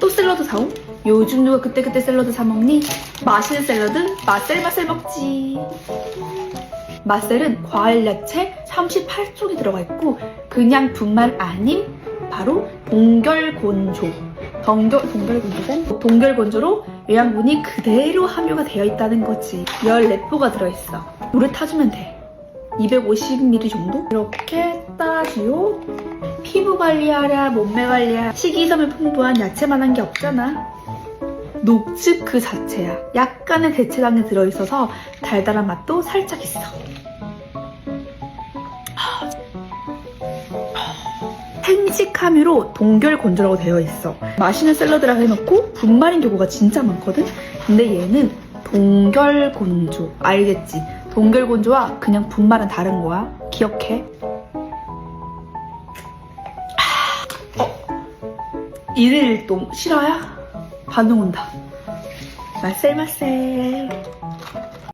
또 샐러드 사옴? 요즘 누가 그때그때 샐러드 사 먹니? 맛있는 샐러드 맛셀 맛셀 먹지. 맛셀은 과일 야채 38종이 들어가 있고 그냥 분말 아닌 바로 동결곤조. 동결, 동결곤조는 동결곤조로 영양분이 그대로 함유가 되어 있다는 거지. 14포가 들어있어. 물에 타주면 돼. 250ml 정도? 이렇게 따지요. 피부 관리하랴, 몸매 관리하랴, 식이섬유 풍부한 야채만 한 게 없잖아. 녹즙 그 자체야. 약간의 대체당이 들어있어서 달달한 맛도 살짝 있어. 생식 함유로 동결 건조라고 되어 있어. 맛있는 샐러드라 해놓고 분말인 경우가 진짜 많거든? 근데 얘는 동결 건조. 알겠지? 동결 건조와 그냥 분말은 다른 거야. 기억해. 일일동 실화야? 반응 온다. 말셀 말셀.